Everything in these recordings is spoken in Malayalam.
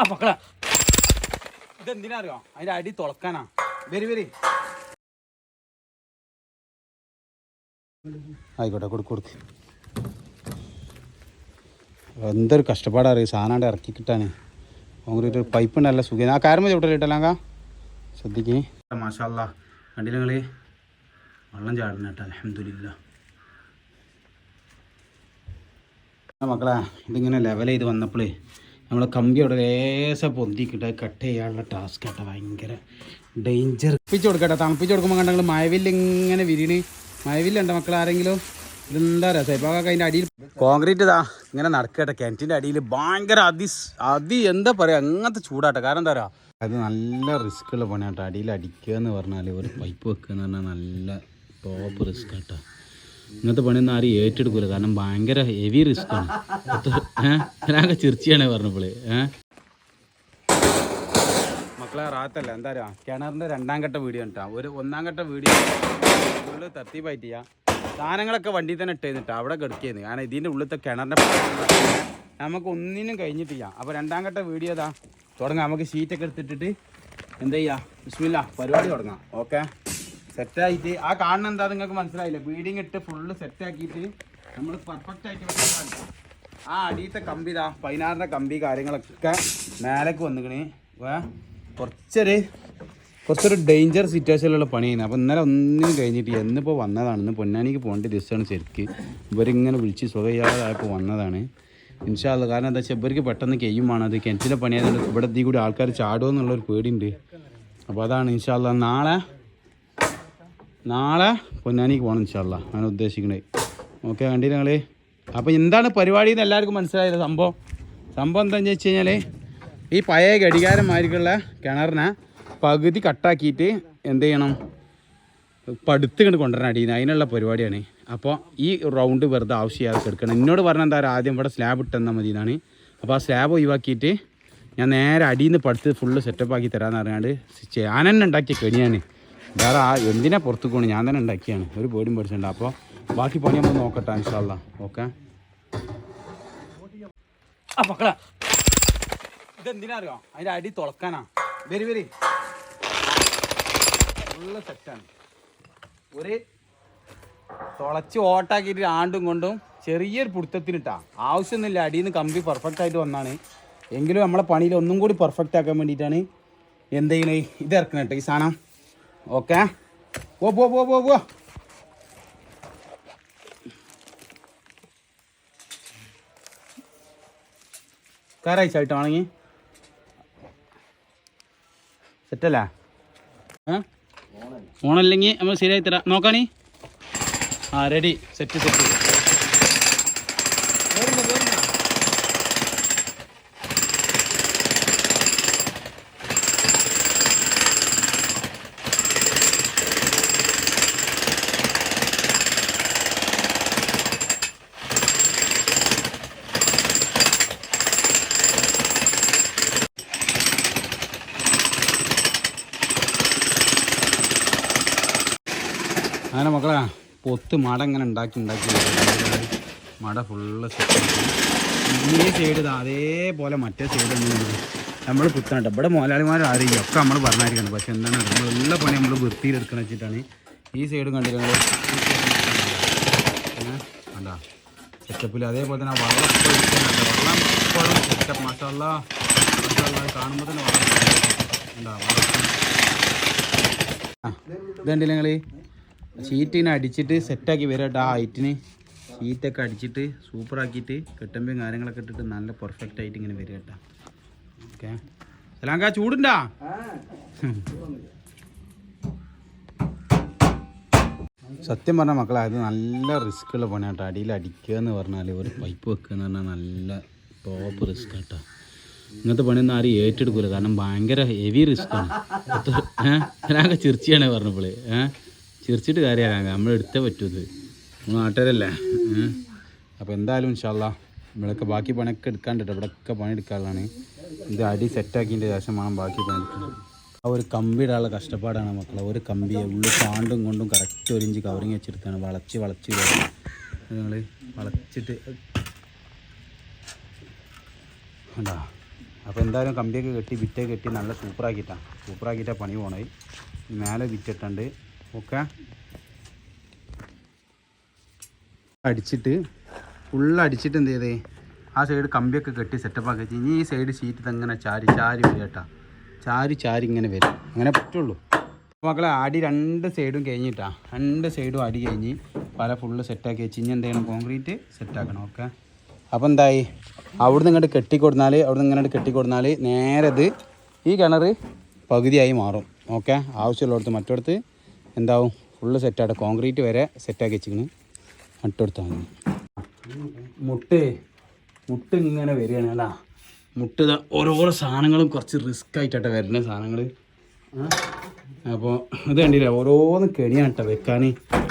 ആ മക്കളെ. ഇതെന്തിനാ അറിയോ അതിന്റെ അടി തുളക്കാനാ. വരി വരി. ആയിക്കോട്ടെ കൊടുക്ക് കൊടുക്ക്. എന്തൊരു കഷ്ടപ്പാടാ അറിയും? സാധനം ഇറക്കി കിട്ടാനേ. അങ്ങനെ ഒരു പൈപ്പ് ഉണ്ടല്ല സുഖം ആ കാരമ ചവിട്ടലിട്ടല്ലാങ്ക ശ്രദ്ധിക്കേ. മാഷാല്ല കണ്ടില്ല നിങ്ങൾ? വെള്ളം ചാടണം കേട്ടോ അലഹമില്ല മക്കളെ ഇതിങ്ങനെ ലെവൽ ചെയ്ത് വന്നപ്പോഴേ നമ്മൾ കമ്പി ലേശം പൊന്തിക്കിട്ട് കട്ട് ചെയ്യാനുള്ള ടാസ്ക് കേട്ടോ ഭയങ്കര ഡേഞ്ചർ തണുപ്പിച്ച് കൊടുക്കട്ടെ തണുപ്പിച്ച് കൊടുക്കുമ്പോൾ കണ്ടെങ്കിൽ മഴവില്ല് ഇങ്ങനെ വിരിണ്. മഴവില്ലുണ്ടോ മക്കൾ ആരെങ്കിലും? ഇതെന്താ രസം? ഇപ്പോൾ അതിന്റെ അടിയിൽ കോൺക്രീറ്റ് ഇതാ ഇങ്ങനെ നടക്കട്ടെ. കിണറ്റിന്റെ അടിയിൽ ഭയങ്കര അതി അതി എന്താ പറയുക അങ്ങനത്തെ ചൂടാട്ടെ. കാരണം എന്താ പറയുക അത് നല്ല റിസ്ക് ഉള്ള പണിയാട്ടോ. അടിയിൽ അടിക്കുക എന്ന് പറഞ്ഞാൽ ഒരു പൈപ്പ് വെക്കുക എന്ന് പറഞ്ഞാൽ നല്ല ടോപ്പ് റിസ്ക് ആട്ടോ. ഇങ്ങനത്തെ പണിയൊന്നും ആരും ഏറ്റെടുക്കൂല. കാരണം ഭയങ്കര ഹെവി റിസ്ക് ആണ്. ഏഹ് ഞാനൊക്കെ ചിർച്ചയാണ് പറഞ്ഞപ്പോളേ ഏഹ് മക്കളെ റാത്തല്ല എന്താ കിണറിന്റെ രണ്ടാം ഘട്ട വീഡിയോ കേട്ടോ ഒരു ഒന്നാം ഘട്ട വീഡിയോ തത്തി ചെയ്യാം. സാധനങ്ങളൊക്കെ വണ്ടി തന്നെ ഇട്ടേന്നിട്ടാ അവിടെ കിടക്കിയത് കാരണം ഇതിന്റെ ഉള്ളിലത്തെ കിണറിന്റെ നമുക്ക് ഒന്നിനും കഴിഞ്ഞിട്ടില്ല ചെയ്യാം. അപ്പോൾ രണ്ടാം ഘട്ട വീഡിയോ ഇതാ. തുടങ്ങാം. നമുക്ക് ഷീറ്റൊക്കെ എടുത്തിട്ടിട്ട് എന്ത് ചെയ്യാ? ബിസ്മില്ല പരിപാടി തുടങ്ങാം. ഓക്കെ സെറ്റായിട്ട് ആ കാണുന്ന എന്താ നിങ്ങൾക്ക് മനസ്സിലായില്ല? ബീഡിങ് ഇട്ട് ഫുള്ള് സെറ്റാക്കിയിട്ട് നമ്മൾ പെർഫെക്റ്റ് ആയിട്ട് വെക്കുന്നതാണ് ആ അടിയത്തെ കമ്പി ഇതാ പതിനാറിന്റെ കമ്പി കാര്യങ്ങളൊക്കെ മേലേക്ക് വന്നിക്കണേ. കുറച്ചൊരു കുറച്ചൊരു ഡേഞ്ചർ സിറ്റുവേഷനിലുള്ള പണി ചെയ്യുന്നത് അപ്പോൾ ഇന്നലെ ഒന്നിനും കഴിഞ്ഞിട്ട് എന്നിപ്പോൾ വന്നതാണ്. ഇന്ന് പൊന്നാനിക്ക് പോകേണ്ട ദിവസമാണ് ശരിക്ക്. ഇവരിങ്ങനെ വിളിച്ച് സുഖമില്ലാതായപ്പോൾ വന്നതാണ്. ഇൻഷാല്ല കാരണം എന്താ വെച്ചാൽ ഇവർക്ക് പെട്ടെന്ന് കെയ്യുമാണ് അത് കിണറ്റിലെ പണിയായതുകൊണ്ട് ഇവിടെ എത്തി കൂടി ആൾക്കാർ ചാടുമോ എന്നുള്ളൊരു പേടിയുണ്ട്. അപ്പോൾ അതാണ് ഇൻഷാല്ല നാളെ നാളെ പൊന്നാനിക്ക് പോകണം ഇൻഷാല്ല അങ്ങനെ ഉദ്ദേശിക്കണേ ഓക്കെ കണ്ടില്ല ഞങ്ങൾ അപ്പോൾ എന്താണ് പരിപാടി എന്ന് എല്ലാവർക്കും മനസ്സിലായത് സംഭവം? സംഭവം എന്താണെന്ന് വെച്ച് കഴിഞ്ഞാൽ ഈ പഴയ ഘടികാരന്മാർക്കുള്ള കിണറിനെ പകുതി കട്ടാക്കിയിട്ട് എന്ത് ചെയ്യണം? പടുത്ത് കണ്ട് കൊണ്ടുവരണം അടിയിൽ അതിനുള്ള പരിപാടിയാണ്. അപ്പോൾ ഈ റൗണ്ട് വെറുതെ ആവശ്യമില്ലാതെ എടുക്കണം എന്നോട് പറഞ്ഞ എന്താ ആദ്യം ഇവിടെ സ്ലാബ് ഇട്ടെന്നാൽ മതി എന്നാണ്. അപ്പോൾ ആ സ്ലാബ് ഒഴിവാക്കിയിട്ട് ഞാൻ നേരെ അടിയിൽ നിന്ന് പടുത്ത് ഫുള്ള് സെറ്റപ്പ് ആക്കി തരാമെന്ന് പറഞ്ഞാണ്ട് ആനന്നെ ഉണ്ടാക്കിയ കെണിയാണ്. വേറെ ആ എന്തിനാ പുറത്തു പോണു? ഞാൻ തന്നെ ഉണ്ടാക്കിയാണ്. ഒരു പേടിയും പഠിച്ചിട്ടുണ്ട് അപ്പോൾ ബാക്കി പണി നമ്മൾ നോക്കട്ടെ ഇൻഷാല്ല ഓക്കെ? ആ ഇതെന്തിനാ അറിയോ അതിന്റെ അടി തുളക്കാനാ. വരി വരി. ഫുള്ള് സെറ്റാണ്. ഒരു തുളച്ച് ഓട്ടാക്കിയിട്ട് ആണ്ടും കൊണ്ടും ചെറിയൊരു പിടുത്തത്തിനിട്ടാ. ആവശ്യമൊന്നുമില്ല. അടിയിൽ നിന്ന് കമ്പി പെർഫെക്റ്റ് ആയിട്ട് വന്നാണ്. എങ്കിലും നമ്മളെ പണിയിൽ ഒന്നും കൂടി പെർഫെക്റ്റ് ആക്കാൻ വേണ്ടിയിട്ടാണ് എന്ത് ചെയ്യണേ? ഇത് ഇറക്കണം കേട്ടോ ഈ സാധനം. ഓക്കെ. പോ പോ പോ പോ പോ. കാരാഴ്ചയായിട്ടാണെങ്കിൽ സെറ്റല്ലേ ഏ? ഓണല്ലെങ്കിൽ നമ്മൾ ശരിയായി തരാം. നോക്കാണി? ആ റെഡി സെറ്റ് സെറ്റ് മക്കളെ പൊത്ത് മട ഇങ്ങനെ ഉണ്ടാക്കി ഉണ്ടാക്കി. മട ഫുള്ള് ഈ സൈഡ് അതേപോലെ മറ്റേ സൈഡ് നമ്മൾ കുത്തണ്ട. ഇവിടെ മുതലാളിമാർ ഒക്കെ നമ്മൾ പറഞ്ഞായിരിക്കണം. പക്ഷെ എന്താണ് നമ്മൾ നല്ല പണി നമ്മൾ വൃത്തിയിലെടുക്കണം വെച്ചിട്ടാണ്. ഈ സൈഡും കണ്ടിരുന്നത് അല്ല സെറ്റപ്പിൽ അതേപോലെ തന്നെ വെള്ളം. വെള്ളം ഇപ്പോഴും സെറ്റപ്പ് മാഷല്ല കാണുമ്പോൾ തന്നെ വെള്ളം ഇതുണ്ടല്ലേ നിങ്ങൾ ഷീറ്റിനെ അടിച്ചിട്ട് സെറ്റാക്കി വരാട്ടോ ആ ഹൈറ്റിന്. ഷീറ്റൊക്കെ അടിച്ചിട്ട് സൂപ്പറാക്കിയിട്ട് കെട്ടുമ്പയും കാര്യങ്ങളൊക്കെ ഇട്ടിട്ട് നല്ല പെർഫെക്റ്റ് ആയിട്ട് ഇങ്ങനെ വരിക കേട്ടോ. ഓക്കെ സലാങ്ക ചൂടുണ്ടാ? സത്യം പറഞ്ഞാൽ മക്കളെ അത് നല്ല റിസ്ക് ഉള്ള പണി കേട്ടോ. അടിയിൽ അടിക്കുക എന്ന് പറഞ്ഞാൽ ഒരു പൈപ്പ് വെക്കുക എന്ന് പറഞ്ഞാൽ നല്ല ടോപ്പ് റിസ്ക് കേട്ടോ. ഇങ്ങനത്തെ പണിയൊന്നും ആരും ഏറ്റെടുക്കൂല. കാരണം ഭയങ്കര ഹെവി റിസ്ക് ആണ്. ഏഹ് ഞാനൊക്കെ ചിരിച്ചാണ് പറഞ്ഞപ്പോളേ. ഏഹ് ചിരിച്ചിട്ട് കാര്യമല്ല നമ്മൾ എടുത്തേ പറ്റൂ ഇത്. നമ്മൾ നാട്ടുകാരല്ലേ? അപ്പോൾ എന്തായാലും ഇൻഷാല്ല നമ്മളൊക്കെ ബാക്കി പണിയൊക്കെ എടുക്കാണ്ടിട്ട് ഇവിടെയൊക്കെ പണി എടുക്കാനുള്ളതാണ് ഇത് അടി സെറ്റാക്കിയതിന്റെ ശേഷം വേണം ബാക്കി പണി എടുക്കാൻ ആ ഒരു കമ്പിയിടാനുള്ള കഷ്ടപ്പാടാണ് മക്കളെ. ഒരു കമ്പിയെ ഉള്ളിൽ പാണ്ടും കൊണ്ടും കറക്റ്റ് ഒരു ഇഞ്ച് കവറിങ് വെച്ചെടുത്താണ്. വളച്ച് വളച്ച് നിങ്ങൾ വളച്ചിട്ട്. ഉണ്ടാ അപ്പോൾ എന്തായാലും കമ്പിയൊക്കെ കെട്ടി വിറ്റേ കെട്ടി നല്ല സൂപ്പറാക്കിയിട്ടാണ് സൂപ്പറാക്കിയിട്ടാണ് പണി പോണത്. മേലെ വിറ്റിട്ടുണ്ട്. ഓക്കെ. അടിച്ചിട്ട് ഫുള്ള് അടിച്ചിട്ട് എന്ത് ചെയ്തേ? ആ സൈഡ് കമ്പിയൊക്കെ കെട്ടി സെറ്റപ്പ് ആക്കി ഇനി ഈ സൈഡ് ഷീറ്റ് ഇതങ്ങനെ ചാരി ചാരി വരും ചാരി ചാരി ഇങ്ങനെ വരും. അങ്ങനെ പറ്റുള്ളൂ. മക്കളെ അടി രണ്ട് സൈഡും കഴിഞ്ഞിട്ടാ. രണ്ട് സൈഡും അടി കഴിഞ്ഞ് പല ഫുള്ള് സെറ്റാക്കി വെച്ച്. ഇനി എന്ത് ചെയ്യണം കോൺക്രീറ്റ് സെറ്റാക്കണം ഓക്കെ. അപ്പോൾ എന്തായി? അവിടുന്ന് ഇങ്ങോട്ട് കെട്ടിക്കൊടുന്നാൽ അവിടുന്ന് ഇങ്ങനെ കെട്ടിക്കൊടുന്നാൽ നേരെ ഇത് ഈ കിണർ പകുതിയായി മാറും. ഓക്കെ. ആവശ്യമുള്ളിടത്ത് മറ്റിടത്ത് എന്താവും? ഫുള്ള് സെറ്റായിട്ട് കോൺക്രീറ്റ് വരെ സെറ്റാക്കി വെച്ചിരിക്കണ്. നട്ടുകൊടുത്താൽ മതി. മുട്ട് മുട്ട് ഇങ്ങനെ വരികയാണ് അല്ല? മുട്ട് ഓരോ സാധനങ്ങളും കുറച്ച് റിസ്ക് ആയിട്ടാ വരുന്ന സാധനങ്ങൾ അപ്പോൾ ഇത് കണ്ടില്ല? ഓരോന്ന് കെണിയാണ് കേട്ടോ വെക്കാൻ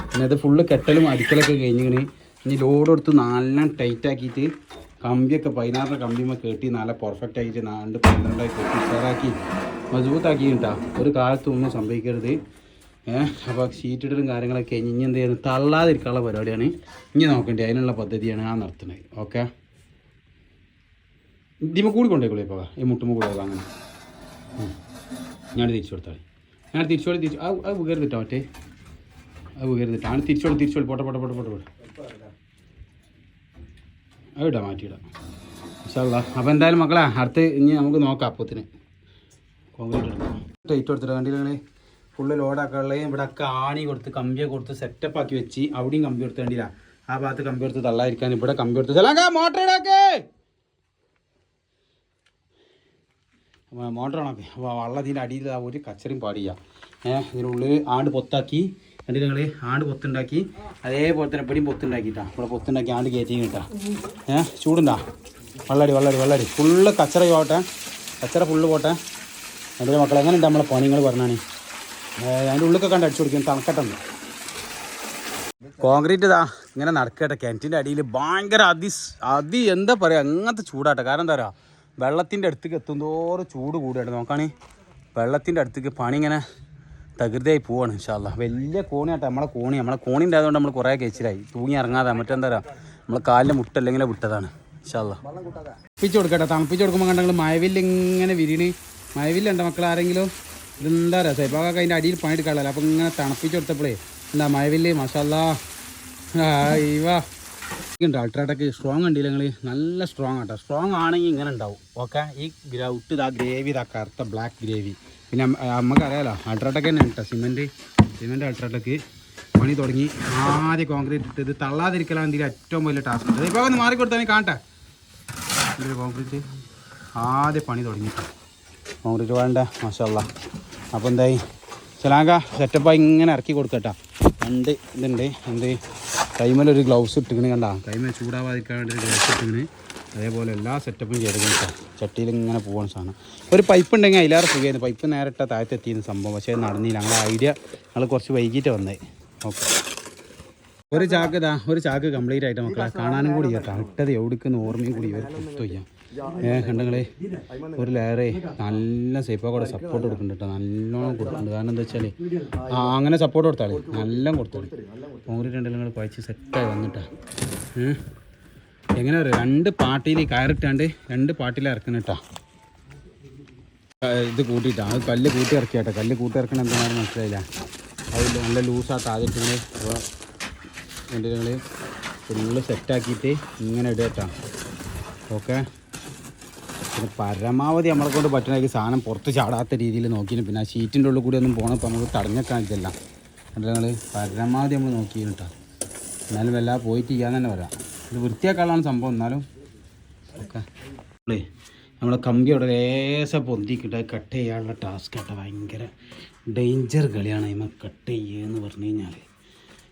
പിന്നെ അത് ഫുള്ള് കെട്ടലും അടിക്കലൊക്കെ കഴിഞ്ഞിങ്ങനെ ഇനി ലോഡ് എടുത്ത് നല്ല ടൈറ്റ് ആക്കിയിട്ട് കമ്പിയൊക്കെ പതിനാറിന് കമ്പിയുമ്പോൾ കെട്ടി നല്ല പെർഫെക്റ്റ് ആക്കിയിട്ട് നാണ്ട് പന്ത്രണ്ടായി കെട്ടി ഉഷാറാക്കി മജബൂത്താക്കി കേട്ടോ ഒരു കാലത്തും ഒന്നും സംഭവിക്കരുത്. ഏഹ് അപ്പോൾ ഷീറ്റിടലും കാര്യങ്ങളൊക്കെ കഴിഞ്ഞ് ഇനി എന്ത് ചെയ്യുന്നത് തള്ളാതിരിക്കാനുള്ള പരിപാടിയാണ്. ഇനി നോക്കേണ്ടത് അതിനുള്ള പദ്ധതിയാണ് ആ നടത്തുന്നത്. ഓക്കെ ഇതിമ കൂടി കൊണ്ടേക്കുള്ളൂ ഇപ്പോൾ ഈ മുട്ടുമ്പോൾ കൂടെ അങ്ങനെ. ഞാൻ തിരിച്ചു കൊടുത്താൽ ഞാൻ തിരിച്ചോളി തിരിച്ചു അത് വികരുതിട്ടോ മറ്റേ. അത് വികരുതിട്ടോ ആണ് തിരിച്ചോളി തിരിച്ചോളി പോട്ടെ പോട്ടെ പോട്ടെ പോട്ടെ പോട്ടെ. അത് മാറ്റിയിടാം. ഇഷ്ടമുള്ള അപ്പോൾ എന്തായാലും മക്കളാ അടുത്ത് ഇനി നമുക്ക് നോക്കാം അപ്പത്തിന്. കോൺക്രീറ്റ് എടുക്കാം. ടൈറ്റ് കൊടുത്തിട്ട് കണ്ടില്ലേ ഫുള്ള് ലോഡാക്കാനുള്ള ഇവിടെ ഒക്കെ ആണി കൊടുത്ത് കമ്പിയെ കൊടുത്ത് സെറ്റപ്പ് ആക്കി വെച്ച് അവിടെയും കമ്പി കൊടുത്ത് കണ്ടില്ല. ആ ഭാഗത്ത് കമ്പി കൊടുത്ത് തള്ളായിരിക്കാൻ ഇവിടെ കമ്പി കൊടുത്ത് മോട്ടർ ഇടാക്കേ. മോട്ടർ ആണൊക്കെ അപ്പോൾ വള്ളത്തിന്റെ അടിയിൽ ആ ഒരു കച്ചറിയും പാടില്ല. ഏഹ് ഇതിനുള്ളിൽ ആണ്ട് പൊത്താക്കി. കണ്ടില്ല നിങ്ങൾ ആണ്ട് പൊത്തുണ്ടാക്കി. അതേപോലെ തന്നെ എപ്പോഴും പൊത്തുണ്ടാക്കിട്ടാ ഇവിടെ പൊത്തുണ്ടാക്കി ആണ്ട് കയറ്റി കിട്ടാ. ഏഹ് ചൂടുണ്ടാ. വള്ളടി വള്ളടി വള്ളടി. ഫുള്ള് കച്ചറ പോട്ടെ കച്ചറ ഫുള്ള് പോട്ടെ. എന്റെ മക്കളെ എങ്ങനെയുണ്ട് നമ്മളെ പണികൾ പറഞ്ഞാണ്? അതിന്റെ ഉള്ളിലൊക്കെ കണ്ട് അടിച്ചു കൊടുക്കും തണക്കട്ടെന്ന്. കോൺക്രീറ്റ് ഇതാ ഇങ്ങനെ നടക്കട്ടെ. കിണറ്റിന്റെ അടിയിൽ ഭയങ്കര അതി അതി എന്താ പറയുക അങ്ങനത്തെ ചൂടാട്ടെ. കാരണം എന്താ പറയുക വെള്ളത്തിന്റെ അടുത്തേക്ക് എത്തുന്തോറും ചൂട് കൂടുകയാണ്. നോക്കാണേ വെള്ളത്തിന്റെ അടുത്തേക്ക് പണി ഇങ്ങനെ തകൃതിയായി പോവാണ് ഇൻഷാല്ല വലിയ കോണിയാട്ടെ നമ്മളെ കോണി. നമ്മളെ കോണി ഉണ്ടായതുകൊണ്ട് നമ്മൾ കുറേ കഴിച്ചിലായി. തൂങ്ങി ഇറങ്ങാതെ. മറ്റെന്താ പറയുക നമ്മളെ കാലിന്റെ മുട്ടല്ലെങ്കിൽ വിട്ടതാണ് ഇൻഷാല്ല തണുപ്പിച്ച് കൊടുക്കട്ടെ. തണുപ്പിച്ച് കൊടുക്കുമ്പോൾ കണ്ടെങ്കിൽ മഴവില്ല് ഇങ്ങനെ വിരിണ് മഴവില്ലുണ്ടോ മക്കൾ ആരെങ്കിലും? ഇതെന്താ രസം? ഇപ്പോൾ അതിന്റെ അടിയിൽ പണിയെടുക്കാറില്ല അപ്പോൾ ഇങ്ങനെ തണുപ്പിച്ചെടുത്തപ്പോഴേ എന്താ മഴവില്ലേ മസാല ഇവാ. ഉണ്ട് സ്ട്രോങ് ഉണ്ടല്ലോ നിങ്ങൾ നല്ല സ്ട്രോങ് ആട്ടോ. സ്ട്രോങ് ആണെങ്കിൽ ഇങ്ങനെ ഉണ്ടാവും. ഓക്കെ ഈ ഗ്രൗട്ട് ഇതാ ഗ്രേവി ഇതാ കറുത്ത ബ്ലാക്ക് ഗ്രേവി. പിന്നെ നമുക്കറിയാലോ അൾട്രാടക്ക് തന്നെ കേട്ടോ സിമെന്റ് സിമെന്റ് അൾട്രാടെക്ക് പണി തുടങ്ങി. ആദ്യം കോൺക്രീറ്റ് ഇട്ട് ഇത് തള്ളാതിരിക്കലാണ് എന്തെങ്കിലും ഏറ്റവും വലിയ ടാസ്ക് ഉണ്ട് ഇപ്പോൾ ഒന്ന് മാറിക്കൊടുത്താൽ കാണട്ടെ. കോൺക്രീറ്റ് ആദ്യം പണി തുടങ്ങി. കോൺക്രീറ്റ് വേണ്ട മാഷല്ല. അപ്പോൾ എന്തായി? ചിലാങ്ക സെറ്റപ്പായി ഇങ്ങനെ ഇറക്കി കൊടുക്കട്ടാ. രണ്ട് ഇതുണ്ട്. എന്ത്? കൈമേലൊരു ഗ്ലൗസ് ഇട്ടിങ്ങനെ കണ്ടാ? കൈമേൽ ചൂടാവാതിരിക്കാൻ വേണ്ടി ഒരു ഗ്ലൗസ് ഇട്ടിങ്ങനെ അതേപോലെ എല്ലാ സെറ്റപ്പും ചെയ്തിട്ടുണ്ട് ചട്ടിയിൽ ഇങ്ങനെ പോകാൻ സാധനം. ഒരു പൈപ്പ് ഉണ്ടെങ്കിൽ അതിലേറെ സുഖമായിരുന്നു. പൈപ്പ് നേരിട്ട താഴത്തെത്തിയിരുന്നു സംഭവം. പക്ഷേ നടന്നില്ല. ഞങ്ങളുടെ ഐഡിയ ഞങ്ങൾ കുറച്ച് വൈകിട്ട് വന്നേ. ഓക്കെ. ഒരു ചാക്ക് ഇതാ. ഒരു ചാക്ക് കംപ്ലീറ്റ് ആയിട്ട് മക്കളെ കാണാനും കൂടി കേട്ടോ. ഇട്ടത് എവിടേക്കുന്ന ഓർമ്മയും കൂടി ഇവർ കുത്തു ചെയ്യാം ഏ കണ്ടങ്ങളെ ഒരു ലെയറേ നല്ല സേഫാ കൂടെ സപ്പോർട്ട് കൊടുക്കുന്നുണ്ട് കേട്ടോ നല്ലോണം കൊടുക്കുന്നുണ്ട് കാരണം എന്താ വെച്ചാൽ ആ അങ്ങനെ സപ്പോർട്ട് കൊടുത്താളേ നല്ല കൊടുത്തോളി. ഓരോ രണ്ടെല്ലാം കൂടെ കുഴച്ച് സെറ്റായി വന്നിട്ടാ. എങ്ങനെ പറയുക രണ്ട് പാട്ടിയിൽ കയറിട്ടാണ്ട് രണ്ട് പാട്ടിൽ ഇറക്കണം ഇത് കൂട്ടിയിട്ടാണ് അത് കല്ല് കൂട്ടി ഇറക്കിയാട്ടോ. കല്ല് കൂട്ടി ഇറക്കണം എന്താണെന്ന് മനസ്സിലായില്ല? അത് നല്ല ലൂസാ താഴെട്ടിങ്ങനെ അപ്പോൾ എന്റെ നിങ്ങൾ ഫുള്ള് സെറ്റാക്കിയിട്ട് ഇങ്ങനെ ഇടുക ഓക്കെ? പിന്നെ പരമാവധി നമ്മളെ കൊണ്ട് പറ്റണമെങ്കിൽ സാധനം പുറത്ത് ചാടാത്ത രീതിയിൽ നോക്കിയിരുന്നു പിന്നെ ആ ഷീറ്റിന്റെ ഉള്ളിൽ കൂടി ഒന്നും പോകണപ്പോൾ നമുക്ക് തടഞ്ഞേക്കാൻ ഇതല്ല എന്നിട്ട് ഞങ്ങൾ പരമാവധി നമ്മൾ നോക്കിയിട്ടാണ് എന്നാലും വല്ലാതെ പോയിട്ട് ചെയ്യാൻ തന്നെ വരാം. ഇത് വൃത്തിയാക്കാനുള്ള സംഭവം. എന്നാലും ഓക്കെ നമ്മളെ കമ്പി അവിടെ ലേശം പൊന്തിക്കിട്ട് കട്ട് ചെയ്യാനുള്ള ടാസ്ക് ആട്ടെ. ഭയങ്കര ഡേഞ്ചർ കളിയാണ് അതിമ കട്ട് ചെയ്യുക എന്ന് പറഞ്ഞു കഴിഞ്ഞാൽ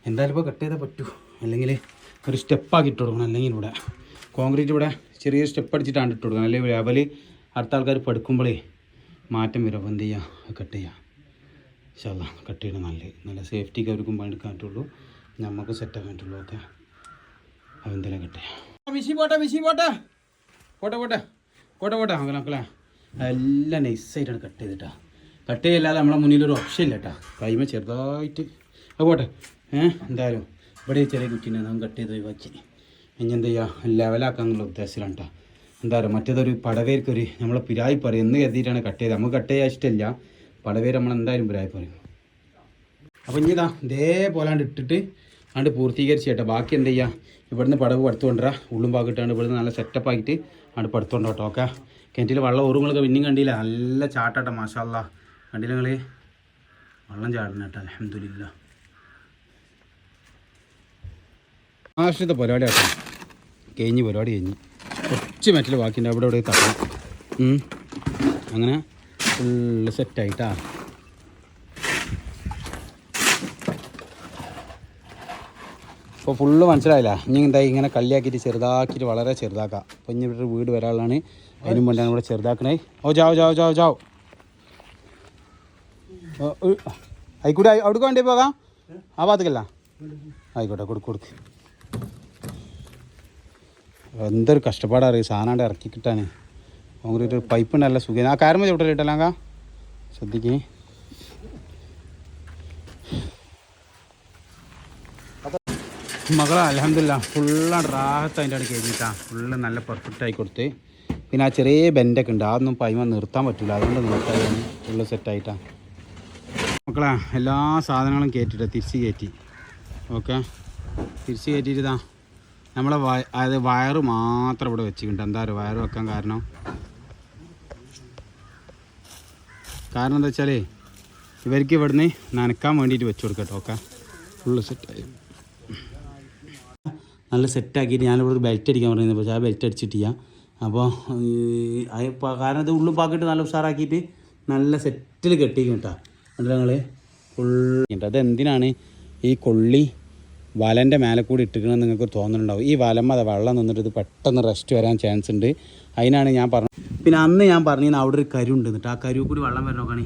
എന്തായാലും ഇപ്പോൾ കട്ട് ചെയ്താൽ പറ്റൂ. അല്ലെങ്കിൽ ഒരു സ്റ്റെപ്പാക്കി ഇട്ട് കൊടുക്കണം. അല്ലെങ്കിൽ ഇവിടെ കോൺക്രീറ്റ് ഇവിടെ ചെറിയ സ്റ്റെപ്പ് അടിച്ചിട്ടാണ് ഇട്ട് കൊടുക്കുന്നത്. അല്ലെങ്കിൽ ലെവൽ അടുത്ത ആൾക്കാർ പഠിക്കുമ്പോഴേ മാറ്റം വരും. അപ്പോൾ എന്ത് ചെയ്യുക കട്ട് ചെയ്യുക ഇൻഷാല്ല കട്ട് ചെയ്യണം നല്ല നല്ല സേഫ്റ്റിക്ക് അവർക്കും പണിയെടുക്കാൻ പറ്റുള്ളൂ നമുക്ക് സെറ്റ് ആക്കാൻ പറ്റുള്ളൂ ഓക്കെ അതെന്തെങ്കിലും കട്ട് ചെയ്യാം. മിഷി പോട്ടെ മിഷി പോട്ടെ. പോട്ടെ പോട്ടെ. പോട്ടെ പോട്ടെ അങ്ങനെ മക്കളെ എല്ലാം നൈസായിട്ടാണ് കട്ട് ചെയ്തിട്ടാ. കട്ട് ചെയ്യല്ലാതെ നമ്മളെ മുന്നിൽ ഒരു ഓപ്ഷൻ ഇല്ല കേട്ടാ കൈമ ചെറുതായിട്ട്. അത് പോട്ടെ. ഏഹ് എന്തായാലും ഇവിടെ ചെറിയ കുറ്റീനെ നമുക്ക് കട്ട് ചെയ്ത് ഒഴിവാക്കി. ഇനി എന്ത് ചെയ്യുക ലെവലാക്കാന്നുള്ള ഉദ്ദേശത്തിലാണ് കേട്ടോ എന്താ പറയുക മറ്റേതൊരു പടവേർക്കൊരു നമ്മളെ പിരായി പറയും. എന്ന് കരുതിയിട്ടാണ് കട്ട് ചെയ്ത് നമുക്ക് കട്ട് ചെയ്യാൻ ഇഷ്ടമില്ല പടവേര് നമ്മൾ എന്തായാലും പിരായി പറയും. അപ്പോൾ ഇനി ഇതാ ഇതേപോലെ ഇട്ടിട്ട് ആണ്ട് പൂർത്തീകരിച്ച് കേട്ടോ. ബാക്കി എന്ത് ചെയ്യുക ഇവിടുന്ന് പടവ് പടുത്തു കൊണ്ടുവരാ ഉള്ളും പാകിട്ടാണ്ട് ഇവിടുന്ന് നല്ല സെറ്റപ്പ് ആക്കിയിട്ട് ആണ്ട് പടുത്തോണ്ടോ കേട്ടോ ഓക്കെ? കിണറ്റിൽ വെള്ളം ഊറുകളൊക്കെ പിന്നെയും കണ്ടില്ല? നല്ല ചാട്ടാട്ടോ മാഷാല്ല. കണ്ടില്ല നിങ്ങൾ വെള്ളം ചാടണം കേട്ടോ അലഹമില്ല ആവശ്യത്തെ പരിപാടി ആട്ടോ കഴിഞ്ഞ് പരിപാടി കഴിഞ്ഞ്. കുറച്ച് മെറ്റൽ ബാക്കിന്റെ അവിടെ ഇവിടെ തട്ടണം. അങ്ങനെ ഫുള്ള് സെറ്റായിട്ടാ ഇപ്പോൾ ഫുള്ള് മനസ്സിലായില്ല? ഇനി എന്താ ഇങ്ങനെ കല്ലിയാക്കിയിട്ട് ചെറുതാക്കിയിട്ട് വളരെ ചെറുതാക്കാം. അപ്പോൾ ഇനി ഇവിടെ വീട് വരാനുള്ളതാണ്. അതിന് മുന്നാണ് ഇവിടെ ചെറുതാക്കണേ. ഓ ജാവോ ജാവോ ജാവോ ജാവോ ആയിക്കോട്ടെ അവിടെ വേണ്ടി പോകാം. ആ ഭാഗത്തേക്കല്ല. ആയിക്കോട്ടെ കൊടുക്ക് കൊടുക്ക്. എന്തൊരു കഷ്ടപ്പാടാ അറിയും? സാധനം ഇറക്കി കിട്ടാൻ ഒരു പൈപ്പ് ഉണ്ടല്ല സുഖം ആ കാര്യം ചവിട്ടൽ ഇട്ടല്ലാങ്ക ശ്രദ്ധിക്കേ. മകളെ അലഹമില്ല ഫുള്ളാണ് റാഹത്ത് അതിന്റെ ഇടയ്ക്ക് കഴിഞ്ഞിട്ടാ. ഫുള്ള് നല്ല പെർഫെക്റ്റ് ആയി കൊടുത്ത്. പിന്നെ ആ ചെറിയ ബെൻഡൊക്കെ ഉണ്ട്. അതൊന്നും പൈമ നിർത്താൻ പറ്റില്ല അതുകൊണ്ട് നിർത്താൻ ഫുള്ള് സെറ്റായിട്ടാ മക്കളെ എല്ലാ സാധനങ്ങളും കയറ്റിട്ട് തിരിച്ച് കയറ്റി ഓക്കെ. തിരിച്ച് കയറ്റിയിട്ടാ നമ്മളെ വയ അതായത് വയറ് മാത്രം ഇവിടെ വെച്ചിട്ടുണ്ട്. എന്താ പറയുക വയറ് വെക്കാൻ കാരണം? കാരണം എന്താ വെച്ചാൽ ഇവർക്ക് ഇവിടുന്ന് നനക്കാൻ വേണ്ടിയിട്ട് വെച്ച് കൊടുക്കട്ടോ ഓക്കെ? ഫുള്ള് സെറ്റായി നല്ല സെറ്റാക്കിയിട്ട് ഞാനിവിടെ ബെൽറ്റ് അടിക്കാൻ പറയുന്നത് പക്ഷേ ആ ബെൽറ്റ് അടിച്ചിട്ടില്ല. അപ്പോൾ കാരണം ഇത് ഉള്ളും പാക്കിയിട്ട് നല്ല ഉഷാറാക്കിയിട്ട് നല്ല സെറ്റിൽ കെട്ടിക്കും കേട്ടോ. എന്നിട്ട് ഞങ്ങൾ ഫുള്ള്. അത് എന്തിനാണ് ഈ കൊള്ളി വലന്റെ മേലെ കൂടി ഇട്ടിക്കണമെന്ന് നിങ്ങൾക്ക് തോന്നുന്നുണ്ടാവും ഈ വലം അത് വെള്ളം നിന്നിട്ട് ഇത് പെട്ടെന്ന് റെസ്റ്റ് വരാൻ ചാൻസ് ഉണ്ട്. അതിനാണ് ഞാൻ പറഞ്ഞത്. പിന്നെ അന്ന് ഞാൻ പറഞ്ഞിരുന്നു അവിടെ ഒരു കരു ഉണ്ട് എന്നിട്ട് ആ കരു കൂടി വെള്ളം വരണോക്കാണ്